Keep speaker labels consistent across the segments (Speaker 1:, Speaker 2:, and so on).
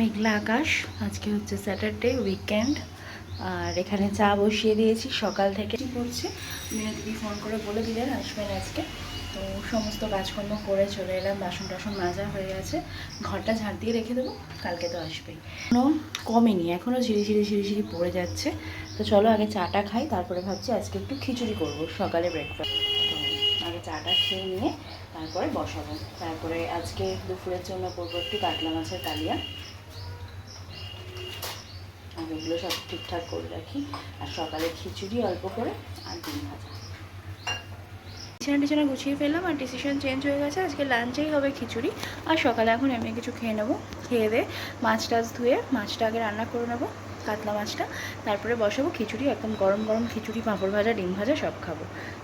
Speaker 1: মেঘলা আকাশ। আজকে হচ্ছে Saturday weekend আর এখানে চা বসিয়ে দিয়েছি সকাল থেকে। কি করছে? মিনতি ফোন করে বলে দিলেন আসবেন আজকে। তো সমস্ত কাজকর্ম করে চলে এলাম, বাসন টাসন মাজা হয়ে গেছে। ঘরটা ঝাড় দিয়ে রেখে দেবো, কালকে তো আসবেই। কোনো কমেনি এখনও ঝিরি ঝিরি ঝিরি ঝিরি পড়ে যাচ্ছে। তো চলো আগে চাটা খাই, তারপরে ভাবছি আজকে একটু খিচুড়ি করব, সকালে ব্রেকফাস্ট আগে চাটা খেয়ে নিয়ে তারপরে বসাবো। তারপরে আজকে দুপুরের জন্য করব একটু কাতলা মাছের কালিয়া। ওগুলো সব ঠিকঠাক করে রাখি। আর সকালে খিচুড়ি অল্প করে আর ডিম ভাজা। বিছানা টিছানা গুছিয়ে ফেললাম আর ডিসিশন চেঞ্জ হয়ে গেছে। আজকে লাঞ্চেই হবে খিচুড়ি। আর সকালে এখন এমনি কিছু খেয়ে নেব। খেয়ে দিয়ে মাছ টাছ ধুয়ে মাছটা আগে রান্না করে নেব, কাতলা মাছটা। তারপরে বসাবো খিচুড়ি, একদম গরম গরম খিচুড়ি, পাঁপড় ভাজা, ডিম ভাজা, সব খাব।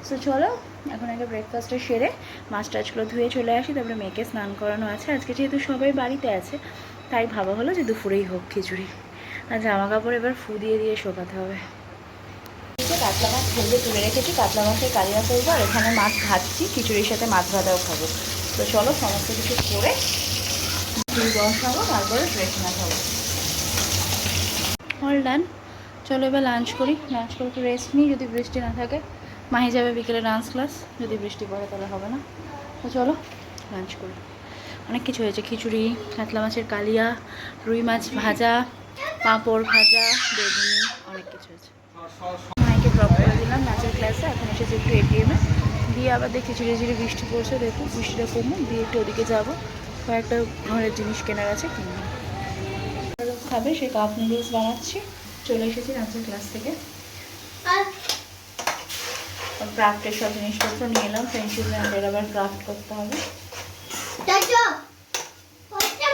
Speaker 1: সো চলো, এখন আগে ব্রেকফাস্টটা সেরে মাছ টাছগুলো ধুয়ে চলে আসি। তারপরে মেয়েকে স্নান করানো আছে। আজকে যেহেতু সবাই বাড়িতে আছে, তাই ভাবা হলো যে দুপুরেই হোক খিচুড়ি। আর জামা কাপড় এবার ফু দিয়ে দিয়ে শোকাতে হবে। কাতলা মাছ ভেজে তুলে রেখেছি কাতলা মাছের কালিয়া করব আর এখানে মাছ ভাজছি খিচুড়ির সাথে মাছ ভাজাও খাব। তো চলো সমস্ত কিছু করে বসাবো তারপরে ড্রেস না খাব অল ডান চলো এবার লাঞ্চ করি। লাঞ্চ করে একটু রেস্ট নিই যদি বৃষ্টি না থাকে। মাহি যাবে বিকেলে ডান্স ক্লাস যদি বৃষ্টি পড়ে তাহলে হবে না। তো চলো লাঞ্চ করি। অনেক কিছু হয়েছে খিচুড়ি কাতলা মাছের কালিয়া রুই মাছ ভাজা পাঁপড় ভাজা, বেগুনি, অনেক কিছু আছে। মাইকে ড্রপ করে দিলাম, নাচের ক্লাসে এখন এসেছে একটু এটিএমে দিয়ে আবার দেখি ঝিরে ঝিরে বৃষ্টি পড়ছে দেখুন বৃষ্টিটা কমুক, দিয়ে একটু ওদিকে যাব। কয়েকটা ঘরের জিনিস কেনার আছে, কিনবো। খাবে সে কাপ নুডলস বানাচ্ছি। চলে এসেছি নাচের ক্লাস থেকে। ক্রাফ্টের সব জিনিসপত্র নিয়ে এলাম। ফ্রেন্ডশিপ আবার ক্রাফট করতে হবে।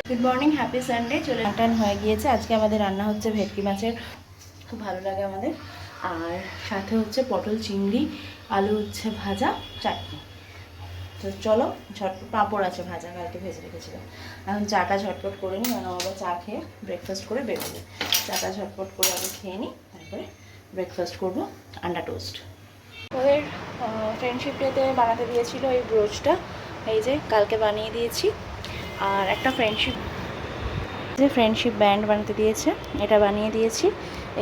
Speaker 1: গুড মর্নিং হ্যাপি সানডে চলে মাটন হয়ে গিয়েছে। আজকে আমাদের রান্না হচ্ছে ভেটকি মাছের। খুব ভালো লাগে আমাদের। আর সাথে হচ্ছে পটল, চিংড়ি, আলু হচ্ছে ভাজা, চাটনি। তো চলো, ঝটপট পাঁপড় আছে ভাজা, কালকে ভেজে রেখেছিলাম। এখন চাটা ঝটপট করে নিই কারণ আবার চা খেয়ে ব্রেকফাস্ট করে বেরোবে। চাটা ঝটপট করে আগে খেয়ে নিই, তারপরে ব্রেকফাস্ট করব, আন্ডা টোস্ট ওদের ফ্রেন্ডশিপ ডেতে বানাতে দিয়েছিল এই ব্রোচটা এই যে, কালকে বানিয়ে দিয়েছি। আর একটা ফ্রেন্ডশিপ যে ফ্রেন্ডশিপ ব্যান্ড বানাতে দিয়েছে, এটা বানিয়ে দিয়েছি।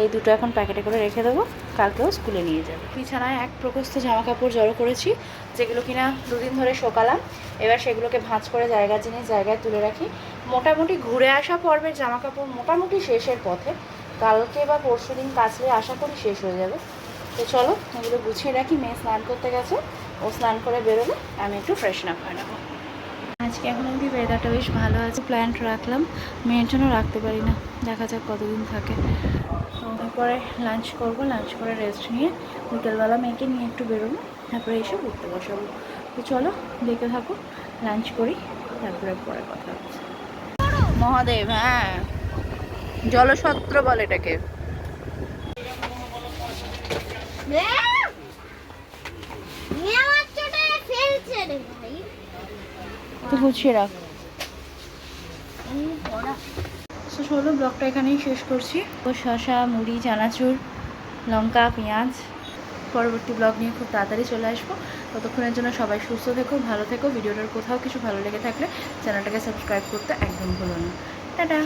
Speaker 1: এই দুটো এখন প্যাকেটে করে রেখে দেবো, কালকেও স্কুলে নিয়ে যাব। বিছানায় এক প্রকোষ্ঠ জামা কাপড় জড়ো করেছি, যেগুলো কিনা দুদিন ধরে শোকালাম। এবার সেগুলোকে ভাঁজ করে জায়গার জিনিস জায়গায় তুলে রাখি। মোটামুটি ঘুরে আসা পর্বের জামা কাপড় মোটামুটি শেষের পথে। কালকে বা পরশু দিন কাচলে আশা করি শেষ হয়ে যাবে। তো চলো, এগুলো গুছিয়ে রাখি, মেয়ে স্নান করতে গেছে। ও স্নান করে বেরোলে আমি একটু ফ্রেশন আপ হয়ে নেব। আজকে এখন অবধি ওয়েদারটা বেশ ভালো আছে। প্ল্যান্ট রাখলাম। মেয়ের জন্য রাখতে পারি না। দেখা যাক কতদিন থাকে। তারপরে লাঞ্চ করব। লাঞ্চ করে রেস্ট নিয়ে বিকেলবেলা মেয়েকে নিয়ে একটু বেরোবো। তারপরে এসে ঘুরতে বসাবো। তো চলো দেখে থাকো। লাঞ্চ করি। তারপরে পরে কথা হচ্ছে। মহাদেব হ্যাঁ। জলসত্র বলে এটাকে। তো গুছিয়ে রাখ। তো ব্লগটা এখানেই শেষ করছি। ও শশা মুড়ি, চানাচুর, লঙ্কা, পেঁয়াজ, পরবর্তী ব্লগ নিয়ে খুব তাড়াতাড়ি চলে আসব। ততক্ষণের জন্য সবাই সুস্থ থেকো, ভালো থেকো। ভিডিওটার কোথাও কিছু ভালো লেগে থাকলে চ্যানেলটাকে সাবস্ক্রাইব করতে একদম ভুলো না। টাটা!